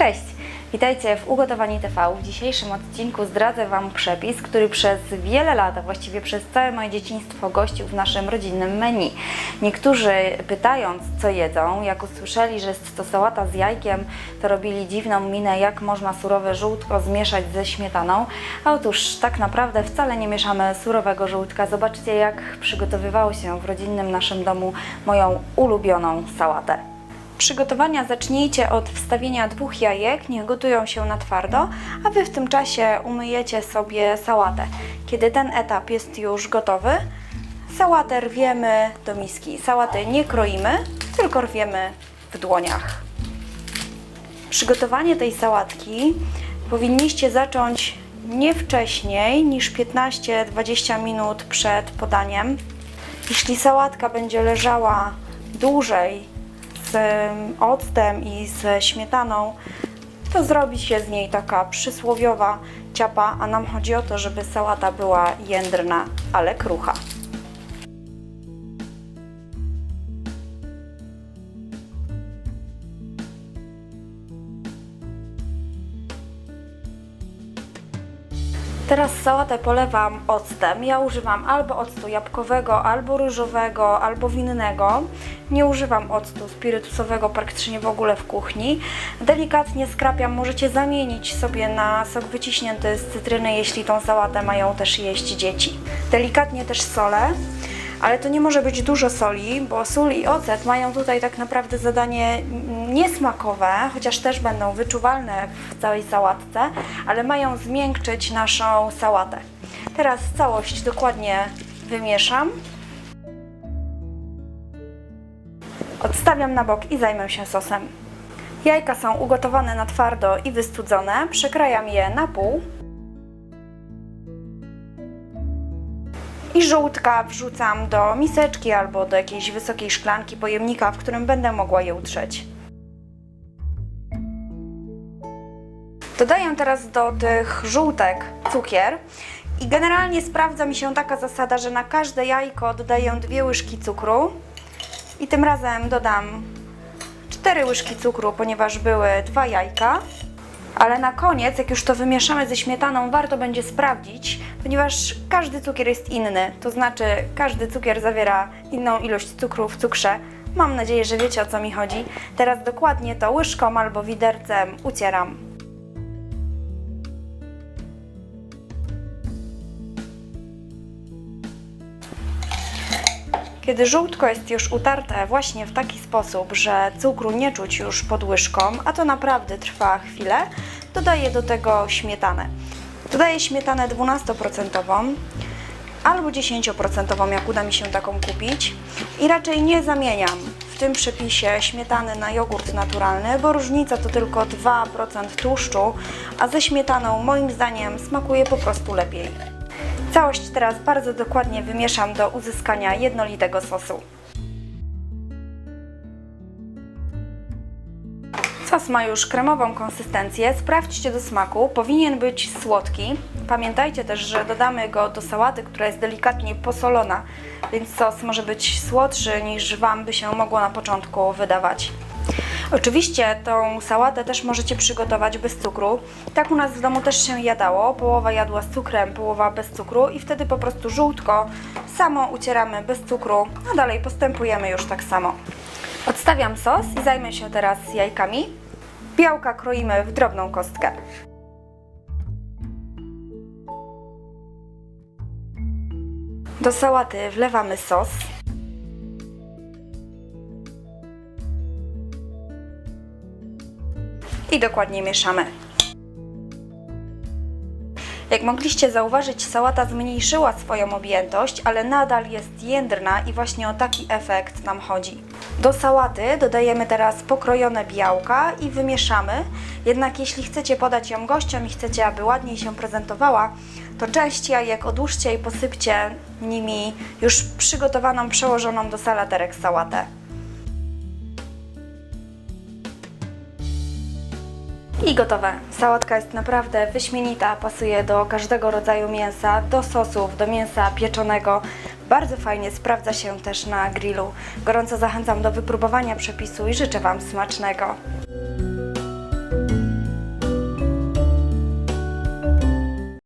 Cześć! Witajcie w Ugotowani TV. W dzisiejszym odcinku zdradzę Wam przepis, który przez wiele lat, a właściwie przez całe moje dzieciństwo gościł w naszym rodzinnym menu. Niektórzy pytając, co jedzą, jak usłyszeli, że jest to sałata z jajkiem, to robili dziwną minę, jak można surowe żółtko zmieszać ze śmietaną. A otóż tak naprawdę wcale nie mieszamy surowego żółtka. Zobaczcie, jak przygotowywało się w rodzinnym naszym domu moją ulubioną sałatę. Przygotowania zacznijcie od wstawienia dwóch jajek, niech gotują się na twardo, a Wy w tym czasie umyjecie sobie sałatę. Kiedy ten etap jest już gotowy, sałatę rwiemy do miski. Sałaty nie kroimy, tylko rwiemy w dłoniach. Przygotowanie tej sałatki powinniście zacząć nie wcześniej niż 15-20 minut przed podaniem. Jeśli sałatka będzie leżała dłużej z em, octem i z śmietaną, to zrobi się z niej taka przysłowiowa ciapa, a nam chodzi o to, żeby sałata była jędrna, ale krucha. Teraz sałatę polewam octem. Ja używam albo octu jabłkowego, albo ryżowego, albo winnego. Nie używam octu spirytusowego praktycznie w ogóle w kuchni. Delikatnie skrapiam, możecie zamienić sobie na sok wyciśnięty z cytryny, jeśli tą sałatę mają też jeść dzieci. Delikatnie też solę. Ale to nie może być dużo soli, bo sól i ocet mają tutaj tak naprawdę zadanie niesmakowe, chociaż też będą wyczuwalne w całej sałatce, ale mają zmiękczyć naszą sałatę. Teraz całość dokładnie wymieszam. Odstawiam na bok i zajmę się sosem. Jajka są ugotowane na twardo i wystudzone. Przekrajam je na pół. I żółtka wrzucam do miseczki albo do jakiejś wysokiej szklanki, pojemnika, w którym będę mogła je utrzeć. Dodaję teraz do tych żółtek cukier i generalnie sprawdza mi się taka zasada, że na każde jajko dodaję dwie łyżki cukru i tym razem dodam 4 łyżki cukru, ponieważ były dwa jajka. Ale na koniec, jak już to wymieszamy ze śmietaną, warto będzie sprawdzić, ponieważ każdy cukier jest inny. To znaczy, każdy cukier zawiera inną ilość cukru w cukrze. Mam nadzieję, że wiecie o co mi chodzi. Teraz dokładnie to łyżką albo widercem ucieram. Kiedy żółtko jest już utarte właśnie w taki sposób, że cukru nie czuć już pod łyżką, a to naprawdę trwa chwilę, dodaję do tego śmietanę. Dodaję śmietanę 12% albo 10%, jak uda mi się taką kupić. I raczej nie zamieniam w tym przepisie śmietany na jogurt naturalny, bo różnica to tylko 2% tłuszczu, a ze śmietaną moim zdaniem smakuje po prostu lepiej. Całość teraz bardzo dokładnie wymieszam do uzyskania jednolitego sosu. Sos ma już kremową konsystencję. Sprawdźcie do smaku. Powinien być słodki. Pamiętajcie też, że dodamy go do sałaty, która jest delikatnie posolona, więc sos może być słodszy niż Wam by się mogło na początku wydawać. Oczywiście tą sałatę też możecie przygotować bez cukru. Tak u nas w domu też się jadało. Połowa jadła z cukrem, połowa bez cukru i wtedy po prostu żółtko samo ucieramy bez cukru, a dalej postępujemy już tak samo. Odstawiam sos i zajmę się teraz jajkami. Białka kroimy w drobną kostkę. Do sałaty wlewamy sos. I dokładnie mieszamy. Jak mogliście zauważyć, sałata zmniejszyła swoją objętość, ale nadal jest jędrna i właśnie o taki efekt nam chodzi. Do sałaty dodajemy teraz pokrojone białka i wymieszamy. Jednak jeśli chcecie podać ją gościom i chcecie, aby ładniej się prezentowała, to część jajek odłóżcie i posypcie nimi już przygotowaną, przełożoną do salaterek sałatę. I gotowe. Sałatka jest naprawdę wyśmienita, pasuje do każdego rodzaju mięsa, do sosów, do mięsa pieczonego. Bardzo fajnie sprawdza się też na grillu. Gorąco zachęcam do wypróbowania przepisu i życzę Wam smacznego.